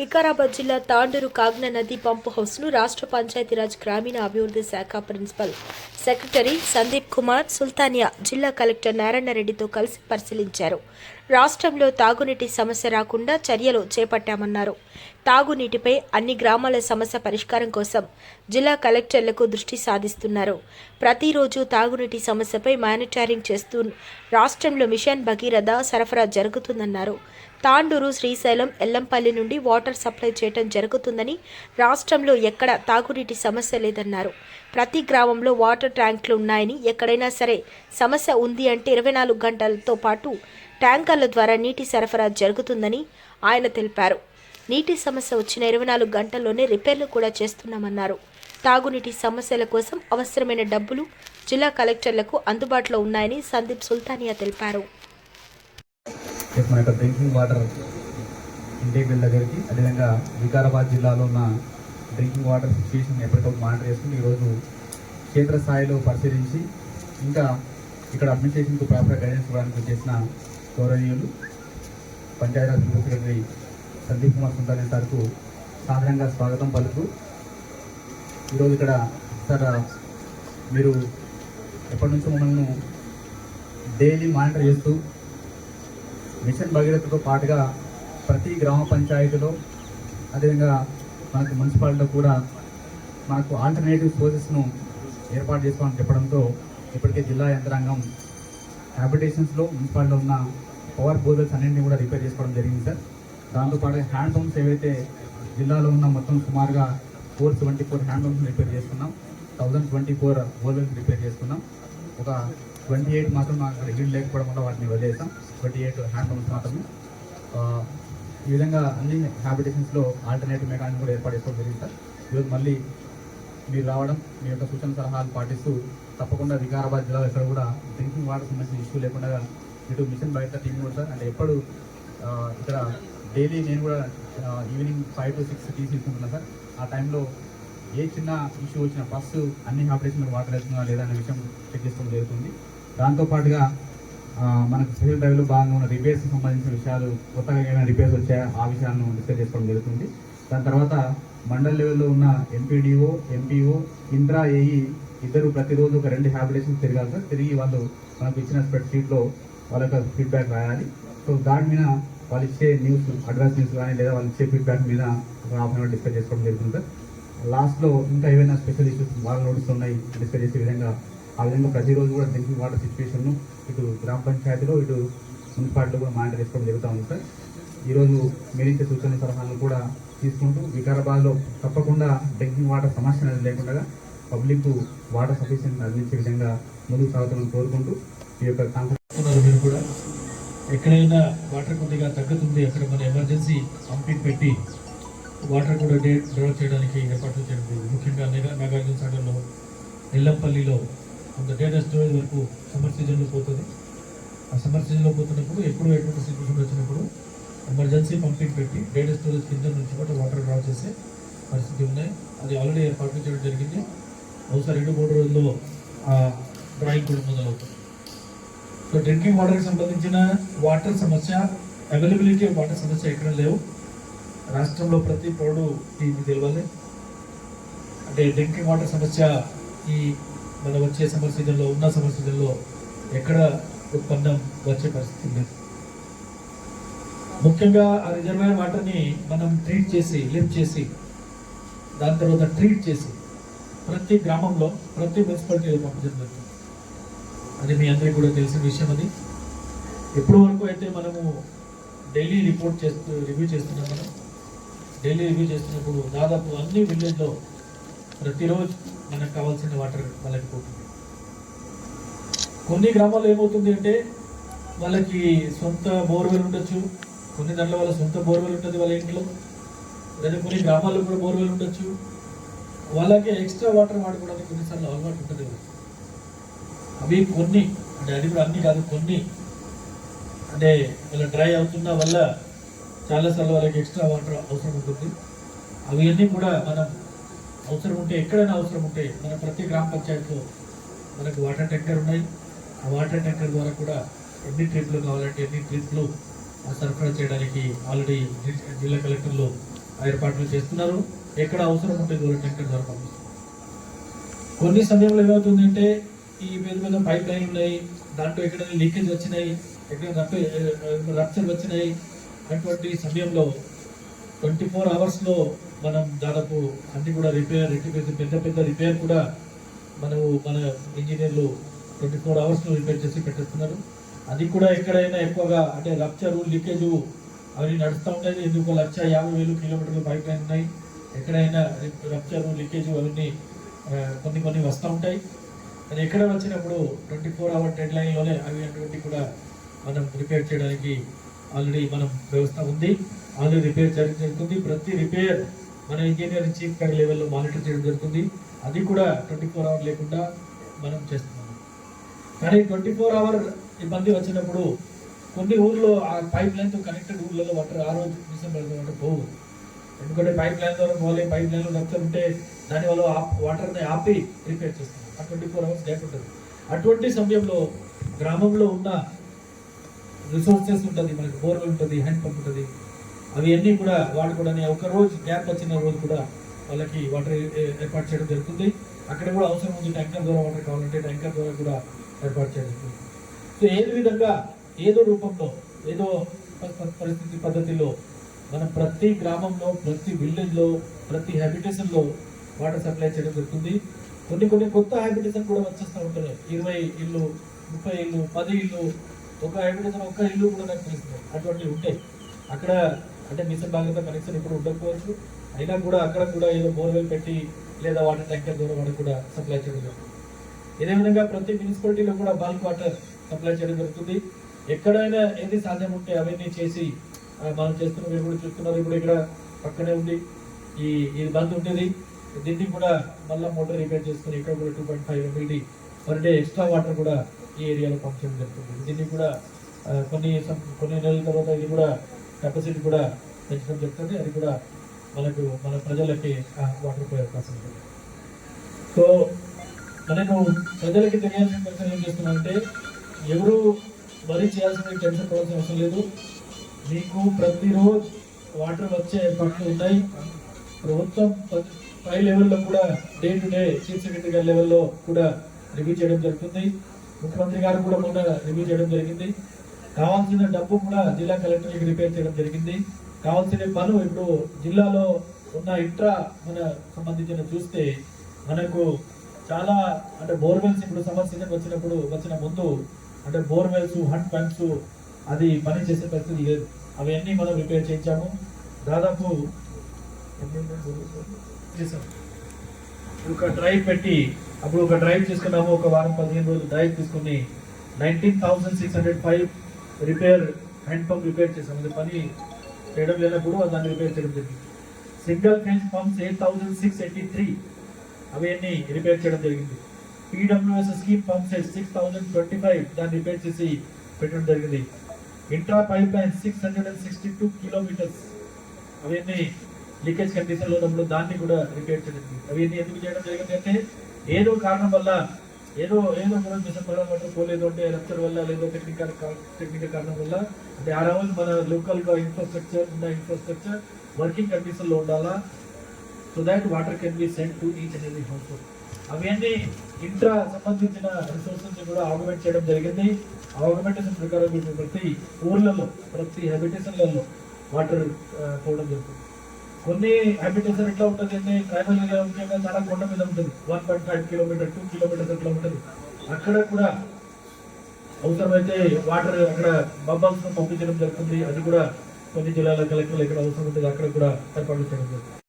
వికారాబాద్ జిల్లా తాండూరు కాగ్న నది పంపు హౌస్ను రాష్ట్ర పంచాయతీరాజ్ గ్రామీణ అభివృద్ధి శాఖ ప్రిన్సిపల్ సెక్రటరీ సందీప్ కుమార్ సుల్తానియా జిల్లా కలెక్టర్ నారాయణరెడ్డితో కలిసి పరిశీలించారు. రాష్ట్రంలో తాగునీటి సమస్య రాకుండా చర్యలు చేపట్టామన్నారు. తాగునీటిపై అన్ని గ్రామాల సమస్య పరిష్కారం కోసం జిల్లా కలెక్టర్లకు దృష్టి సాధిస్తున్నారు. ప్రతిరోజు తాగునీటి సమస్యపై మానిటరింగ్ చేస్తూ రాష్ట్రంలో మిషన్ భగీరథ సరఫరా జరుగుతుందన్నారు. తాండూరు శ్రీశైలం ఎల్లంపల్లి నుండి వాటర్ సప్లై చేయటం జరుగుతుందని రాష్ట్రంలో ఎక్కడ తాగునీటి సమస్య లేదన్నారు. ప్రతి గ్రామంలో వాటర్ ట్యాంకులు ఉన్నాయని ఎక్కడైనా సరే సమస్య ఉంది అంటే ఇరవై నాలుగు గంటలతో పాటు ట్యాంకర్ల ద్వారా నీటి సరఫరా జరుగుతుందని ఆయన తెలిపారు. నీటి సమస్య వచ్చిన ఇరవై నాలుగు గంటల్లోనే రిపేర్లు కూడా చేస్తున్నామన్నారు. తాగునీటి సమస్యల కోసం అవసరమైన డబ్బులు జిల్లా కలెక్టర్లకు అందుబాటులో ఉన్నాయని సందీప్ సుల్తానియా తెలిపారు. రేపు మన యొక్క డ్రింకింగ్ వాటర్ ఇంటేక్ బిల్ దగ్గరికి అదేవిధంగా వికారాబాద్ జిల్లాలో ఉన్న డ్రింకింగ్ వాటర్ సిచ్యువేషన్ ఎప్పటికప్పుడు మానిటర్ చేసుకుని ఈరోజు క్షేత్రస్థాయిలో పరిశీలించి ఇంకా ఇక్కడ అడ్మినిస్ట్రేషన్కు ప్రాపర్ గైడెన్స్ ఇవ్వడానికి చేసిన గౌరవనీయులు పంచాయతీరాజ్ చీఫ్ సెక్రటరీ సందీప్ కుమార్ సుందరి సార్కు సాధారణంగా స్వాగతం పలుకు ఈరోజు ఇక్కడ సార్ మీరు ఎప్పటి నుంచో మనల్ని డైలీ మానిటర్ చేస్తూ మిషన్ భగీరథతో పాటుగా ప్రతి గ్రామ పంచాయతీలో అదేవిధంగా మనకు మున్సిపాలిటీలో కూడా మనకు ఆల్టర్నేటివ్ సోర్సెస్ను ఏర్పాటు చేసుకోవాలని చెప్పడంతో ఇప్పటికే జిల్లా యంత్రాంగం హ్యాబిటేషన్స్లో మున్సిపాలిటీలో ఉన్న పవర్ బోర్వెల్స్ అన్నింటినీ కూడా రిపేర్ చేసుకోవడం జరిగింది సార్. దాంతోపాటు హ్యాండ్ పంప్స్ ఏవైతే జిల్లాలో ఉన్న మొత్తం సుమారుగా four seventy four hand pumps repair చేసుకున్నాం. Thousand twenty four borewells repair చేసుకున్నాం. ఒక ట్వంటీ ఎయిట్ మాత్రం మాకు అక్కడ ఇల్లు లేకపోవడం వల్ల వాటిని వదిలేసాం. ట్వంటీ ఎయిట్ హ్యాండ్ పంప్స్ మాత్రమే. ఈ విధంగా అన్ని హ్యాబిటేషన్స్లో ఆల్టర్నేటివ్ మెకానిజం కూడా ఏర్పాటు చేసుకోవడం జరిగింది సార్. ఈరోజు మళ్ళీ మీరు రావడం మీ యొక్క సూచన సలహాలు పాటిస్తూ తప్పకుండా వికారాబాద్ జిల్లాలో ఎక్కడ కూడా డ్రింకింగ్ వాటర్ సంబంధించిన ఇష్యూ లేకుండా ఇటు మిషన్ బయట టీం కూడా సార్. అంటే ఎప్పుడు ఇక్కడ డైలీ నేను కూడా evening five to six tea తీసుకుంటున్నాను సార్. ఆ టైంలో ఏ చిన్న ఇష్యూ వచ్చినా ఫస్ట్ అన్ని ఆపరేషన్ వాటర్ వేస్తున్నా లేదా అనే విషయం చెక్ చేసుకోవడం జరుగుతుంది. దాంతోపాటుగా మనకు స్పెషల్ డ్రైవ్లో భాగంగా ఉన్న రిపేర్స్కి సంబంధించిన విషయాలు కొత్తగా ఏమైనా రిపేర్స్ వచ్చాయా? ఆ విషయాలను డిస్కస్ చేసుకోవడం జరుగుతుంది. దాని తర్వాత మండల్ లెవెల్లో ఉన్న ఎంపీడీఓ ఎంపీఓ ఇంద్రా ఏఈ ఇద్దరు ప్రతిరోజు ఒక రెండు హ్యాబిటేషన్ తిరగాలి సార్. తిరిగి వాళ్ళు మనకు ఇచ్చిన స్ప్రెడ్ షీట్లో వాళ్ళ యొక్క ఫీడ్బ్యాక్ రాయాలి. సో దాని మీద వాళ్ళు ఇచ్చే న్యూస్ అడ్వాన్స్ న్యూస్ కానీ లేదా వాళ్ళు ఇచ్చే ఫీడ్బ్యాక్ మీద ఒక హాఫ్ అన్ అవర్ డిస్కస్ చేసుకోవడం జరుగుతుంది సార్. లాస్ట్లో ఇంకా ఏమైనా స్పెషల్ ఇష్యూస్ వాళ్ళ నోటీస్ ఉన్నాయి డిస్కస్ చేసే విధంగా ఆ విధంగా ప్రతిరోజు కూడా డ్రింకింగ్ వాటర్ సిచ్యువేషన్ను ఇటు గ్రామ పంచాయతీలో ఇటు మున్సిపాలిటీలో కూడా మానిటర్ చేసుకోవడం జరుగుతూ ఉంది సార్. ఈరోజు మీరిచ్చే సూచన సలహాలను కూడా తీసుకుంటూ వికారాబాద్లో తప్పకుండా డ్రింకింగ్ వాటర్ సమస్య అనేది లేకుండా పబ్లిక్ వాటర్ సఫిషియెంట్ అందించే విధంగా ముందుకు సాగుతామని కోరుకుంటూ ఈ యొక్క కాన్ఫరెన్స్ మీరు కూడా ఎక్కడైనా వాటర్ కొద్దిగా తగ్గుతుంది అక్కడ మన ఎమర్జెన్సీ పంపింగ్ పెట్టి వాటర్ కూడా డెవలప్ చేయడానికి ఏర్పాట్లు చేయడం ముఖ్యంగా నగార్జున సాగర్లో నిల్లంపల్లిలో కొంత డేటా స్టోరేజ్ వరకు సమ్మర్ సీజన్లో పోతుంది. ఆ సమ్మర్ సీజన్లో పోతున్నప్పుడు ఎప్పుడు ఎటువంటి సిచ్యువేషన్ వచ్చినప్పుడు ఎమర్జెన్సీ పంపింగ్ పెట్టి డేటా స్టోరేజ్ కింద నుంచి కూడా వాటర్ డ్రా చేసే పరిస్థితి ఉన్నాయి. అది ఆల్రెడీ ఏర్పాటు చేయడం జరిగింది. బహుశా రెండు మూడు రోజుల్లో ఆ డ్రాయింగ్ కూడా మొదలవుతుంది. సో డ్రింకింగ్ వాటర్కి సంబంధించిన వాటర్ సమస్య అవైలబిలిటీ ఆఫ్ వాటర్ సమస్య ఎక్కడ లేవు. రాష్ట్రంలో ప్రతి పౌరుడు ఇది తెలియాలి అంటే డ్రింకింగ్ వాటర్ సమస్య ఈ మన వచ్చే సమ్మర్ సీజన్లో ఉన్న సమ్మర్ సీజన్లో ఎక్కడ ఉత్పన్నం వచ్చే పరిస్థితి లేదు ముఖ్యంగా ఆ రిజర్వాయర్ వాటర్ని మనం ట్రీట్ చేసి లిఫ్ట్ చేసి దాని తర్వాత ట్రీట్ చేసి ప్రతి గ్రామంలో ప్రతి మున్సిపాలిటీలో పంపించడం జరుగుతుంది. అది మీ అందరికీ కూడా తెలిసిన విషయం అది. ఎప్పటి వరకు అయితే మనము డైలీ రిపోర్ట్ చేస్తూ రివ్యూ చేస్తున్నాం మనం డైలీ రివ్యూ చేస్తున్నప్పుడు దాదాపు అన్ని విలేజ్లో ప్రతిరోజు మనకు కావాల్సిన వాటర్ వాళ్ళకి పోతుంది. కొన్ని గ్రామాల్లో ఏమవుతుంది అంటే వాళ్ళకి సొంత బోర్వెల్ ఉండొచ్చు కొన్ని దాంట్లో వాళ్ళ సొంత బోర్వెల్ ఉంటుంది వాళ్ళ ఇంట్లో. లేదా కొన్ని గ్రామాల్లో కూడా బోర్వెల్ ఉండొచ్చు. వాళ్ళకి ఎక్స్ట్రా వాటర్ వాడుకోవడానికి కొన్నిసార్లు అలవాటు ఉంటుంది అవి కొన్ని అంటే అది కూడా అన్నీ కాదు కొన్ని. అంటే ఇలా డ్రై అవుతున్న వల్ల చాలాసార్లు వాళ్ళకి ఎక్స్ట్రా వాటర్ అవసరం ఉంటుంది. అవన్నీ కూడా మనం అవసరం ఉంటే ఎక్కడైనా అవసరం ఉంటే మన ప్రతి గ్రామ పంచాయతీలో మనకు వాటర్ ట్యాంకర్ ఉన్నాయి. ఆ వాటర్ ట్యాంకర్ ద్వారా కూడా ఎన్ని ట్రిప్లు కావాలంటే ఎన్ని ట్రిప్లు సరఫరా చేయడానికి ఆల్రెడీ జిల్లా కలెక్టర్లు ఏర్పాట్లు చేస్తున్నారు. ఎక్కడ అవసరం ఉంటే దూరం ట్యాంకర్ ద్వారా పంపిస్తున్నారు కొన్ని సమయంలో ఏమవుతుందంటే ఈ పెద్ద పెద్ద పైప్ లైన్ ఉన్నాయి. దాంట్లో ఎక్కడైనా లీకేజ్ వచ్చినాయి ఎక్కడ రప్చర్ వచ్చినాయి. అటువంటి సమయంలో ట్వంటీ ఫోర్ అవర్స్లో మనం దాదాపు అన్ని కూడా రిపేర్ పెద్ద పెద్ద రిపేర్ కూడా మనము మన ఇంజనీర్లు ట్వంటీ ఫోర్ అవర్స్లో రిపేర్ చేసి పెట్టేస్తున్నారు. అది కూడా ఎక్కడైనా ఎక్కువగా అంటే రప్చర్ లీకేజు అవి నడుస్తూ ఉండేది. ఎందుకు లక్ష యాభై వేలు కిలోమీటర్లు పైప్ లైన్ ఉన్నాయి. ఎక్కడైనా రప్చర్ లీకేజ్ అవన్నీ కొన్ని కొన్ని వస్తూ ఉంటాయి. అది ఎక్కడ వచ్చినప్పుడు ట్వంటీ ఫోర్ అవర్ డెడ్ లైన్లోనే అవి అటువంటి కూడా మనం రిపేర్ చేయడానికి ఆల్రెడీ మనం వ్యవస్థ ఉంది. ఆల్రెడీ రిపేర్ చేయడం జరుగుతుంది ప్రతి రిపేర్ మన ఇంజనీరింగ్ చీఫ్ గారి లెవెల్లో మానిటర్ చేయడం జరుగుతుంది. అది కూడా ట్వంటీ ఫోర్ అవర్ లేకుండా మనం చేస్తున్నాం. కానీ ట్వంటీ ఫోర్ అవర్ ఇబ్బంది వచ్చినప్పుడు కొన్ని ఊర్లో ఆ పైప్ లైన్తో కనెక్టెడ్ ఊర్లలో వాటర్ ఆ రోజు డిసెంబర్ వాటర్ పోవు. ఎందుకంటే పైప్ లైన్ ద్వారా పోలే పైప్ లైన్లో రక్తం ఉంటే దానివల్ల వాటర్ని ఆపి రిపేర్ చేస్తాం ఆ ట్వంటీ ఫోర్ అవర్స్ గ్యాప్ ఉంటుంది. అటువంటి సమయంలో గ్రామంలో ఉన్న రిసోర్సెస్ ఉంటుంది. మనకి బోర్వెల్ ఉంటుంది హ్యాండ్ పంప్ ఉంటుంది. అవి అన్నీ కూడా వాడుకోవడానికి ఒక రోజు గ్యాప్ వచ్చిన రోజు కూడా వాళ్ళకి వాటర్ ఏర్పాటు చేయడం జరుగుతుంది. అక్కడ కూడా అవసరం ఉంది. ట్యాంకర్ ద్వారా వాటర్ కావాలంటే ట్యాంకర్ ద్వారా కూడా ఏర్పాటు చేయడం జరుగుతుంది. సో ఏది విధంగా ఏదో రూపంలో ఏదో పరిస్థితి పద్ధతిలో మనం ప్రతి గ్రామంలో ప్రతి విలేజ్లో ప్రతి హ్యాబిటేషన్లో వాటర్ సప్లై చేయడం జరుగుతుంది. కొన్ని కొన్ని కొత్త హ్యాబిటేషన్ కూడా వచ్చేస్తూ ఉంటున్నాయి. ఇరవై ఇల్లు ముప్పై ఇల్లు పది ఇల్లు ఒక హ్యాబిటేషన్ ఒక్క ఇల్లు కూడా నాకు తెలుస్తుంది అటువంటివి ఉంటాయి. అక్కడ అంటే మిషన్ భాగంతో కనెక్షన్ ఇప్పుడు ఉండకపోవచ్చు. అయినా కూడా అక్కడ కూడా ఏదో బోర్వెల్ పెట్టి లేదా వాటర్ ట్యాంకర్ ద్వారా వాటర్ కూడా సప్లై చేయడం జరుగుతుంది. ఇదే విధంగా ప్రతి మున్సిపాలిటీలో కూడా బల్క్ వాటర్ సప్లై చేయడం జరుగుతుంది. ఎక్కడైనా ఏది సాధ్యం ఉంటే అవన్నీ చేసి మనం చేస్తున్న మీరు కూడా చూస్తున్నారు. ఇప్పుడు ఇక్కడ పక్కనే ఉంది ఈ ఇది బంద్ ఉంటుంది దీన్ని కూడా మళ్ళీ మోటార్ రిపేర్ చేసుకుని ఇక్కడ కూడా two point five MLD per day extra water కూడా ఈ ఏరియాలో పంప్ చేయడం జరుగుతుంది. దీన్ని కూడా కొన్ని కొన్ని నెలల తర్వాత ఇది కూడా కెపాసిటీ కూడా పెంచడం జరుగుతుంది. అది కూడా మనకు మన ప్రజలకి వాటర్ పోయే అవకాశం ఉంటుంది సో మనకు ప్రజలకి తెలియాల్సిన ప్రశ్న ఏం చేస్తున్నామంటే ఎవరు వరి చేయాల్సిన టెన్షన్ పడాల్సిన అవసరం లేదు. మీకు ప్రతిరోజు వాటర్ వచ్చే ఏర్పాట్లు ఉన్నాయి. ప్రభుత్వం పై లెవెల్లో కూడా day to day chief secretary గారి లెవెల్లో కూడా రివ్యూ చేయడం జరుగుతుంది. ముఖ్యమంత్రి గారు కూడా మొన్న రివ్యూ చేయడం జరిగింది. కావాల్సిన డబ్బు కూడా జిల్లా కలెక్టర్కి రిపేర్ చేయడం జరిగింది. కావాల్సిన పనులు ఇప్పుడు జిల్లాలో ఉన్న ఇంట్రా మన సంబంధించిన చూస్తే మనకు చాలా అంటే బోర్వెల్స్ ఇప్పుడు సమ్మర్ సీజన్ వచ్చినప్పుడు వచ్చిన ముందు అంటే బోర్వెల్స్ హండ్ పంప్స్ అది పని చేసే పరిస్థితి లేదు. అవన్నీ మనం రిపేర్ చేయించాము. దాదాపు ఒక డ్రైవ్ పెట్టి అప్పుడు ఒక డ్రైవ్ తీసుకున్నాము. ఒక వారం పదిహేను రోజులు డ్రైవ్ తీసుకుని nineteen thousand six hundred five repair hand pump repair చేసాం అది పని చేయడం లేనప్పుడు దాన్ని రిపేర్ చేయడం జరిగింది. Single phase pumps eight thousand six eighty three అవన్నీ రిపేర్ చేయడం జరిగింది. PWS scheme pumps six thousand twenty five దాన్ని రిపేర్ చేసి పెట్టడం జరిగింది. Intra pipe line six hundred and sixty two kilometres అవన్నీ లీకేజ్ కండిషన్లో ఉన్నప్పుడు దాన్ని కూడా రిపేర్ చేయడం జరిగింది. అవన్నీ ఎందుకు చేయడం జరిగింది అంటే ఏదో కారణం వల్ల ఏదో ఏదో మనం మిషన్ వాటర్ పోలేదు అంటే రప్చర్ వల్ల లేదో టెక్నికల్ టెక్నికల్ కారణం వల్ల అంటే ఆ రోజు మన లోకల్గా ఇన్ఫ్రాస్ట్రక్చర్ ఉన్న ఇన్ఫ్రాస్ట్రక్చర్ వర్కింగ్ కండిషన్లో ఉండాలా? So that water can be send to each and every house అవన్నీ ఇంట్రా సంబంధించిన రిసోర్సెస్ కూడా ఆగ్మెంట్ చేయడం జరిగింది. ఆగ్మెంటేషన్ ప్రకారం ప్రతి ఊర్లలో ప్రతి హ్యాబిటేషన్లలో వాటర్ uh, పోవడం జరుగుతుంది. కొన్ని హ్యాబిటేషన్ ఎట్లా ఉంటుంది అంటే ట్రైబల్ ఏరియా ముఖ్యంగా చాలా కొండ మీద ఉంటుంది. One point five kilometre two kilometres అట్లా ఉంటుంది. అక్కడ కూడా అవసరమైతే వాటర్ అక్కడ బబ్బల్స్ పంపించడం జరుగుతుంది. అది కూడా కొన్ని జిల్లాల కలెక్టర్లు ఎక్కడ అవసరం ఉంటుంది అక్కడ కూడా ఏర్పాట్లు చేయడం జరుగుతుంది.